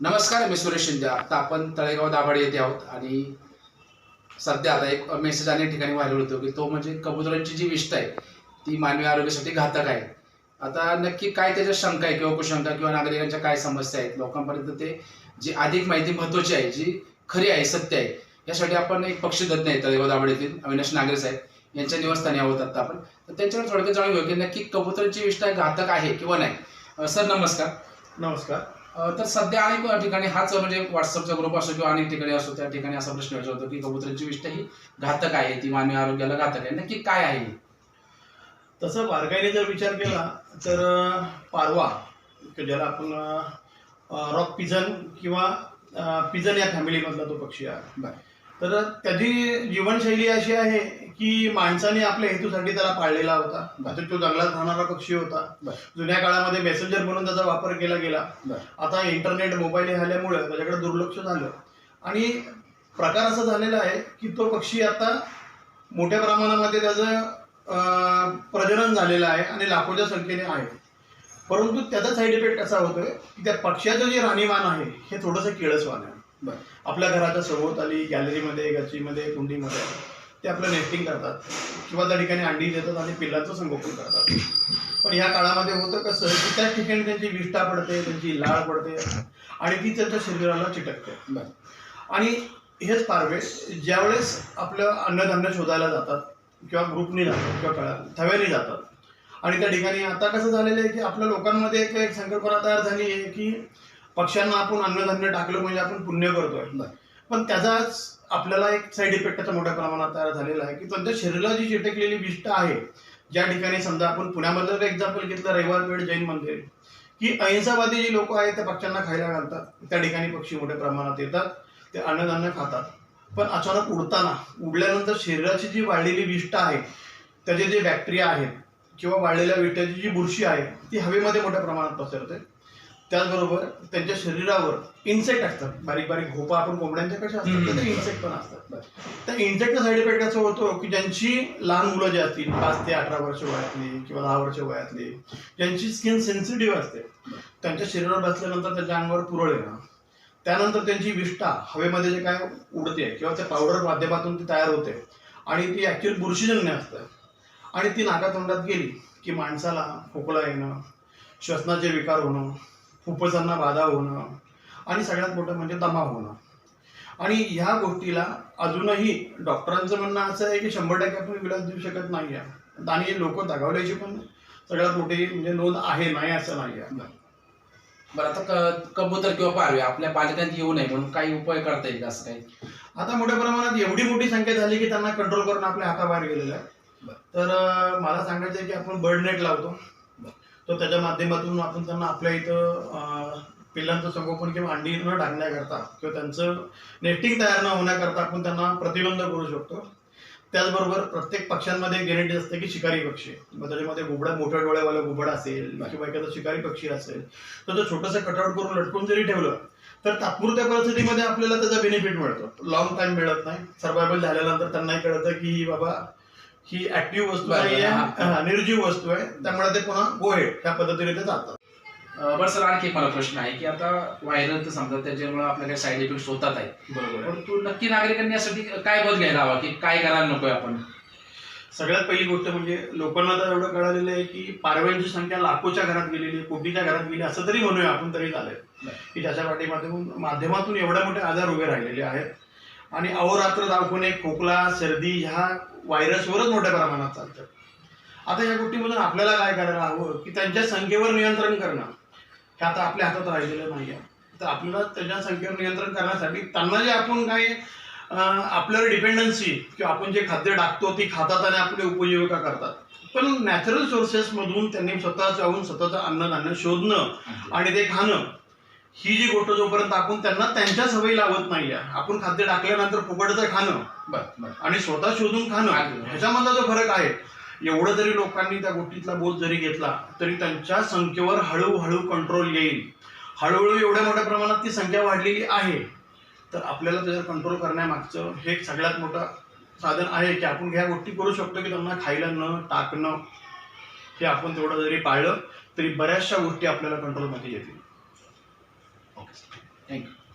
नमस्कार मी सुरेश शिंदे. आता आपण तळेगाव दाभाडे येथे आहोत आणि सध्या आता एक मेसेज अनेक ठिकाणी व्हायरल होतो की तो म्हणजे कबुतरांची जी विष्ट आहे ती मानवी आरोग्यासाठी घातक आहे. आता नक्की काय त्याच्या शंका आहे किंवा कुशंका किंवा नागरिकांच्या काय समस्या आहेत लोकांपर्यंत ते जी अधिक माहिती महत्वाची आहे जी खरी आहे सत्य आहे यासाठी आपण एक पक्षीतज्ञ आहे तळेगाव दाभाडेतील अविनाश नागरे साहेब. यांच्या निवासस्थानी आहोत आता आपण. तर त्यांच्याकडे थोडक्यात जाणून घेऊ की नक्की कबुतरांची विष्ट घातक आहे किंवा नाही. सर नमस्कार. नमस्कार. तर सध्या अनेक ठिकाणी हाच म्हणजे व्हॉट्सअपचा ग्रुप असो किंवा अनेक ठिकाणी असो त्या ठिकाणी असा प्रश्न विचारतो होतो की कबुतरांची विष्ट ही घातक आहे ती मानवी आरोग्याला घातक आहे नक्की काय आहे? तसं बारकाईने जर विचार केला तर पारवा ज्याला आपण रॉक पिझन किंवा पिझन या फॅमिलीमधला तो पक्षी आहे. तर त्याची जीवनशैली अशी आहे की माणसाने आपल्या हेतूसाठी त्याला पाळलेला होता. आता तो जंगलात राहणारा पक्षी होता. जुन्या काळामध्ये मेसेंजर म्हणून त्याचा वापर केला गेला. आता इंटरनेट मोबाईल आल्यामुळे त्याच्याकडे दुर्लक्ष झालं. आणि प्रकार असा झालेला आहे की तो पक्षी आता मोठ्या प्रमाणामध्ये त्याचं प्रजनन झालेलं आहे आणि लाखोच्या संख्येने आहे. परंतु त्याचा साईड इफेक्ट असा होतोय? की त्या पक्ष्याचं जे राहणीमान आहे हे थोडंसं किळसवान आहे. बरं. आपल्या घराच्या सभोवताली गॅलरीमध्ये गच्चीमध्ये कुंडीमध्ये ते आपलं नेस्टिंग करतात किंवा त्या ठिकाणी अंडी देतात आणि पिल्लांचं संगोपन करतात पण ह्या काळामध्ये होतं कसं की त्याच ठिकाणी त्यांची विष्ठा पडते त्यांची लाळ पडते आणि ती त्यांच्या शरीराला चिटकते बरं. आणि हेच पारवे ज्यावेळेस आपलं अन्नधान्य शोधायला जातात किंवा ग्रुपनी जातात किंवा कळा थव्याने जातात आणि त्या ठिकाणी आता कसं झालेलं आहे की आपल्या लोकांमध्ये एक संकल्पना तयार झाली आहे की पक्ष्यांना आपण अन्नधान्य टाकलं म्हणजे आपण पुण्य करतोय. पण त्याचाच आपल्याला एक साईड इफेक्ट त्याचा मोठ्या प्रमाणात तयार झालेला आहे की त्यांच्या शरीराला जी चिटकलेली विष्ट आहे ज्या ठिकाणी समजा आपण पुण्यामधलं एक्झाम्पल घेतलं रविवारपेठ जैन मंदिर की अहिंसावादी जी लोक आहेत त्या पक्ष्यांना खायला घालतात. त्या ठिकाणी पक्षी मोठ्या प्रमाणात येतात ते अन्नधान्य खातात. पण अचानक उडताना उडल्यानंतर शरीराची जी वाढलेली विष्ट आहे त्याचे जे बॅक्टेरिया आहेत किंवा वाढलेल्या विष्ट्याची जी बुरशी आहे ती हवेमध्ये मोठ्या प्रमाणात पसरते. त्याचबरोबर त्यांच्या शरीरावर इन्सेक्ट असतात. बारीक बारीक घोपा आपण कोंबड्यांच्या कशा असतात? ते इन्सेक्ट पण असतात. त्या इन्सेक्टचा साईड इफेक्ट असा होतो की ज्यांची लहान मुलं जी असतील पाच ते अठरा वर्ष वयातली किंवा दहा वर्ष वयातली ज्यांची स्किन सेन्सिटिव्ह असते त्यांच्या शरीरावर बसल्यानंतर त्यांच्या अंगावर पुरळ येणं त्यानंतर त्यांची विष्ठा हवेमध्ये जे काय उडते किंवा त्या पावडर माध्यमातून ती तयार होते आणि ती ऍक्च्युअली बुरशीजन्य असतं. आणि ती नाकातोंडात गेली की माणसाला खोकला येणं श्वसनाचे विकार होणं फुफ्फुसांना बाधा होणं आणि सगळ्यात मोठं म्हणजे दमा होणं. आणि ह्या गोष्टीला अजूनही डॉक्टरांचं म्हणणं असं आहे की शंभर टक्के आपण विलास देऊ शकत नाही आहे. आणि लोक दगावल्याची पण सगळ्यात मोठी म्हणजे नोंद आहे नाही असं नाही आहे. बरं आता कबूतर किंवा पारवे आपल्या पालकांत येऊ नये म्हणून काही उपाय करता येईल असं काही? आता मोठ्या प्रमाणात एवढी मोठी संख्या झाली की त्यांना कंट्रोल करून आपल्या हाताबाहेर गेलेलं आहे. तर मला सांगायचं आहे की आपण बर्ड नेट लावतो. तर त्याच्या माध्यमातून आपण त्यांना आपल्या इथं पिल्लांचं संगोपन किंवा अंडी न टाकण्याकरता किंवा त्यांचं नेस्टिंग तयार न होण्याकरता आपण त्यांना प्रतिबंध करू शकतो. त्याचबरोबर प्रत्येक पक्ष्यांमध्ये गेनेटिक असते की शिकारी पक्षी मग त्याच्यामध्ये घुबडा मोठ्या डोळ्यावाला घुबड असेल किंवा एखादा शिकारी पक्षी असेल तर तो छोटंसं कटआउट करून लटकून जरी ठेवलं तर तात्पुरत्या परिस्थितीमध्ये आपल्याला त्याचा बेनिफिट मिळतो. लॉंग टाइम मिळत नाही. सर्वायवल झाल्यानंतर त्यांनाही कळतं की बाबा ही ऍक्टिव्ह वस्तू हा. आहे हा, निर्जीव वस्तू आहे. त्यामुळे ते पुन्हा गोहेड ह्या पद्धतीने ते जातात बरं सर आणखी एक मला प्रश्न आहे की आता व्हायरल तर समजा त्याच्यामुळे आपल्या काही साईड इफेक्ट होतात आहे. बरोबर. परंतु नक्की नागरिकांनी यासाठी काय बदल घ्यायला हवा की काय करायला नकोय आपण? सगळ्यात पहिली गोष्ट म्हणजे लोकांना तर एवढं कळालेलं आहे की पारव्यांची संख्या लाखोच्या घरात गेलेली आहे कोटीच्या घरात गेली असं तरी म्हणूया आपण तरी झालंय की ज्याच्या पाठीमाध्यमातून माध्यमातून एवढे मोठे आजार उभे राहिलेले आहेत. आणि अहोरात्र दाखवणे खोकला सर्दी ह्या व्हायरसवरच मोठ्या प्रमाणात चालतात आता या गोष्टीमधून आपल्याला काय करायला हवं? की त्यांच्या संख्येवर नियंत्रण करणं. हे आता आपल्या हातात राहिलेलं नाही आहे. तर आपल्याला त्याच्या संख्येवर नियंत्रण करण्यासाठी त्यांना जे आपण काही अं, आपल्यावर डिपेंडन्सी किंवा आपण जे खाद्य टाकतो ती खातात आणि आपली उपजीविका करतात. पण नॅचरल सोर्सेस मधून त्यांनी स्वतः जाऊन स्वतःचं अन्नधान्य शोधणं आणि ते खाणं ही जी गोष्ट जोपर्यंत आपण त्यांना त्यांच्या सवयी लावत नाही आहे आपण खाद्य टाकल्यानंतर फुकटचं खाणं. आणि स्वतः शोधून खाणं. ह्याच्यामधला जो फरक आहे एवढं जरी लोकांनी त्या गोष्टीतला बोध जरी घेतला तरी त्यांच्या संख्येवर हळूहळू कंट्रोल येईल. हळूहळू एवढ्या मोठ्या प्रमाणात ती संख्या वाढलेली आहे. तर आपल्याला त्याच्यावर कंट्रोल करण्यामागचं हे एक सगळ्यात मोठं साधन आहे की आपण ह्या गोष्टी करू शकतो की त्यांना खायला न टाकणं हे आपण तेवढं जरी पाळलं तरी बऱ्याचशा गोष्टी आपल्याला कंट्रोलमध्ये येतील. Thank you.